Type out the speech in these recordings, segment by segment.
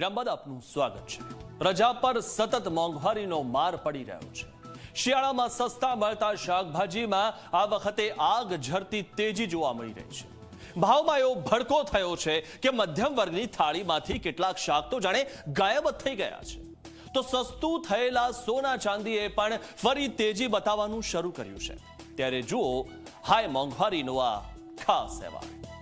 વિરામ બાદ આપનું સ્વાગત છે. પ્રજા પર સતત મોંઘવારીનો માર પડી રહ્યો છે. શિયાળામાં સસ્તા મળતા શાકભાજીમાં આ વખતે આગ ઝરતી તેજી જોવા મળી રહી છે. ભાવમાં એવો ભડકો થયો છે કે મધ્યમ વર્ગની થાળીમાંથી કેટલાક શાક તો જાણે ગાયબ થઈ ગયા છે. તો સસ્તું થયેલા સોના ચાંદીએ પણ ફરી તેજી બતાવવાનું શરૂ કર્યું છે. ત્યારે જુઓ, હાય મોંઘવારીનો આ ખાસ અહેવાલ.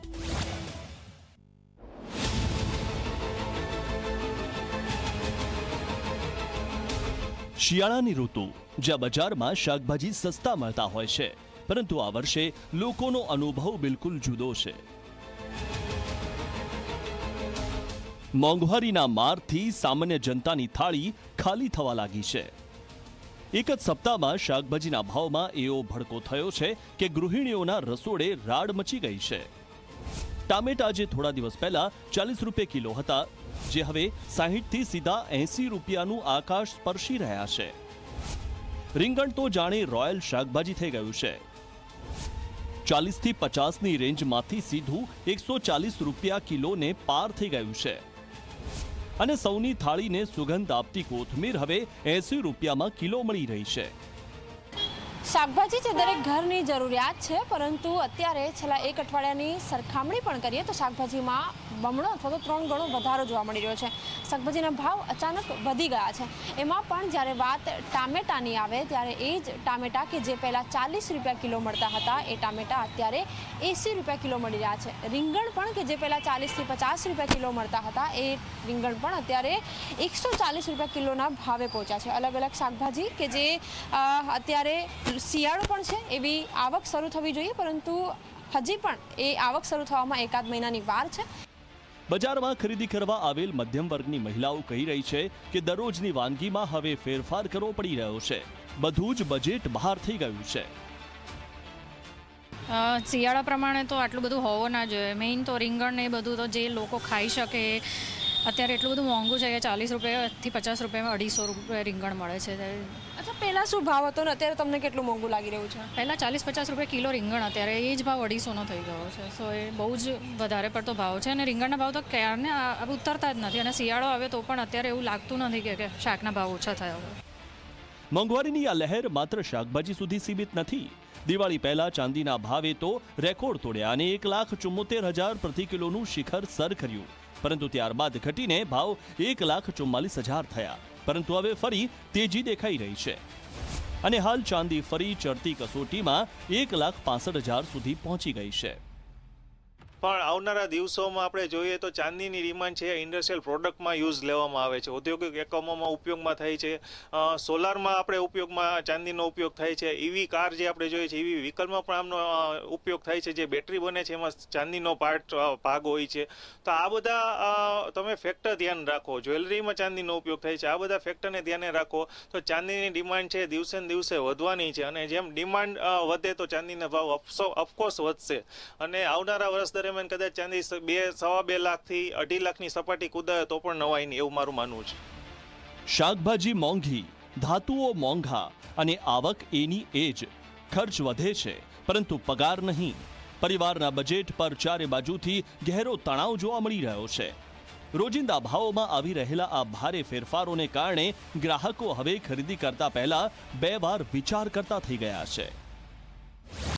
શિયાળાની ઋતુ, જ્યાં બજારમાં શાકભાજી સસ્તા મળતા હોય છે, પરંતુ આ વર્ષે લોકોનો અનુભવ બિલકુલ જુદો છે. મોંઘવારીના મારથી સામાન્ય જનતાની થાળી ખાલી થવા લાગી છે. એક જ સપ્તાહમાં શાકભાજીના ભાવમાં એવો ભડકો થયો છે કે ગૃહિણીઓના રસોડે રાડ મચી ગઈ છે. ટામેટા જે થોડા દિવસ પહેલા ચાલીસ રૂપિયા કિલો હતા, જે હવે સાહીઠથી સીધા એસી રૂપિયાનું આકાશ સ્પર્શી રહ્યા છે. રીંગણ તો જાણે રોયલ શાકભાજી થઈ ગયું છે. ચાલીસથી પચાસની રેન્જમાંથી સીધું એકસો ચાલીસ રૂપિયા કિલોને પાર થઈ ગયું છે. અને સૌની થાળીને સુગંધ આપતી કોથમીર હવે એસી રૂપિયામાં કિલો મળી રહી છે. શાકભાજી છે, દરેક ઘરની જરૂરિયાત છે, પરંતુ અત્યારે છેલ્લા એક અઠવાડિયાની સરખામણી પણ કરીએ તો શાકભાજીમાં બમણો અથવા તો ત્રણ ગણો વધારો જોવા મળી રહ્યો છે. શાકભાજીના ભાવ અચાનક વધી ગયા છે. એમાં પણ જ્યારે વાત ટામેટાની આવે, ત્યારે એ જ ટામેટા કે જે પહેલાં ચાલીસ રૂપિયા કિલો મળતા હતા, એ ટામેટા અત્યારે એંસી રૂપિયા કિલો મળી રહ્યા છે. રીંગણ પણ કે જે પહેલાં ચાલીસથી પચાસ રૂપિયા કિલો મળતા હતા, એ રીંગણ પણ અત્યારે એકસો ચાલીસ રૂપિયા કિલોના ભાવે પહોંચ્યા છે. અલગ અલગ શાકભાજી કે જે અત્યારે શિયાળો પણ છે એવી આવક શરૂ થવી જોઈએ પરંતુ હજી પણ એ આવક શરૂ થવામાં એકાદ મહિનાની વાર છે. બજારમાં ખરીદી કરવા આવેલ મધ્યમ વર્ગની મહિલાઓ કહી રહી છે કે દરરોજની વાનગીમાં હવે ફેરફાર કરવો પડી રહ્યો છે. બધું જ બજેટ બહાર થઈ ગયું છે. શિયાળા પ્રમાણે તો આટલું બધું હોવો ના જોઈએ. મેઇન તો રીંગણ ને એ બધું તો જે લોકો ખાઈ શકે અત્યારે એટલું બધું મોંઘું છે કે ચાલીસ રૂપિયાથી પચાસ રૂપિયામાં અઢીસો રૂપિયા રીંગણ મળે છે. અચ્છા પહેલાં શું ભાવ હતો ને અત્યારે તમને કેટલું મોંઘું લાગી રહ્યું છે? પહેલાં ચાલીસ પચાસ રૂપિયા કિલો રીંગણ અત્યારે એ જ ભાવ અઢીસોનો થઈ ગયો છે. સો એ બહુ જ વધારે પડતો ભાવ છે અને રીંગણના ભાવ તો ક્યારને ઉતરતા જ નથી અને શિયાળો આવે તો પણ અત્યારે એવું લાગતું નથી કે- કે શાકના ભાવ ઓછા થયા હોય. મોંઘવારીની આ લહેર માત્ર શાકભાજી સુધી સીમિત નથી. દિવાળી પહેલા ચાંદીના ભાવે તો રેકોર્ડ તોડ્યા અને એક લાખ ચુમ્મોતેર હજાર પ્રતિ કિલોનું શિખર સર કર્યું. પરંતુ ત્યારબાદ ઘટીને ભાવ એક લાખ ચુમ્માલીસ હજાર થયા. પરંતુ હવે ફરી તેજી દેખાઈ રહી છે. અને હાલ ચાંદી ફરી ચડતી કસોટીમાં એક લાખ પાસઠ હજાર સુધી પહોંચી ગઈ છે. પણ આવનારા દિવસોમાં આપણે જોઈએ તો ચાંદીની ડિમાન્ડ છે, ઇન્ડસ્ટ્રીયલ પ્રોડક્ટમાં યુઝ લેવામાં આવે છે, ઔદ્યોગિક એકમોમાં ઉપયોગમાં થાય છે સોલારમાં આપણે ઉપયોગમાં ચાંદીનો ઉપયોગ થાય છે ઈવી કાર જે આપણે જોઈએ છે ઈવી વ્હીકલમાં પણ આમનો ઉપયોગ થાય છે, જે બેટરી બને છે, એમાં ચાંદીનો પાર્ટ ભાગ હોય છે. તો આ બધા તમે ફેક્ટર ધ્યાન રાખો, જ્વેલરીમાં ચાંદીનો ઉપયોગ થાય છે, આ બધા ફેક્ટરને ધ્યાને રાખો, તો ચાંદીની ડિમાન્ડ છે, દિવસે ને દિવસે વધવાની છે, અને જેમ ડિમાન્ડ વધે તો ચાંદીના ભાવ અફસો અફકોર્સ વધશે. અને આવનારા વર્ષ દરમિયાન કદાચ ચાંદી બે સવા બે લાખથી અઢી લાખની સપાટી કુદાય તો પણ નવાઈ નહીં એવું મારું માનવું છે. શાકભાજી મોંઘી, ધાતુઓ મોંઘા અને આવક એની એ જ ખર્ચ વધે છે, પરંતુ પગાર નહીં. પરિવારના બજેટ પર ચારે બાજુથી ગહેરો તણાવ જોવા મળી રહ્યો છે. રોજિંદા ભાવોમાં આવી રહેલા આ ભારે ફેરફારોને કારણે ગ્રાહકો હવે ખરીદી કરતા પહેલા બે વાર વિચાર કરતા થઈ ગયા છે.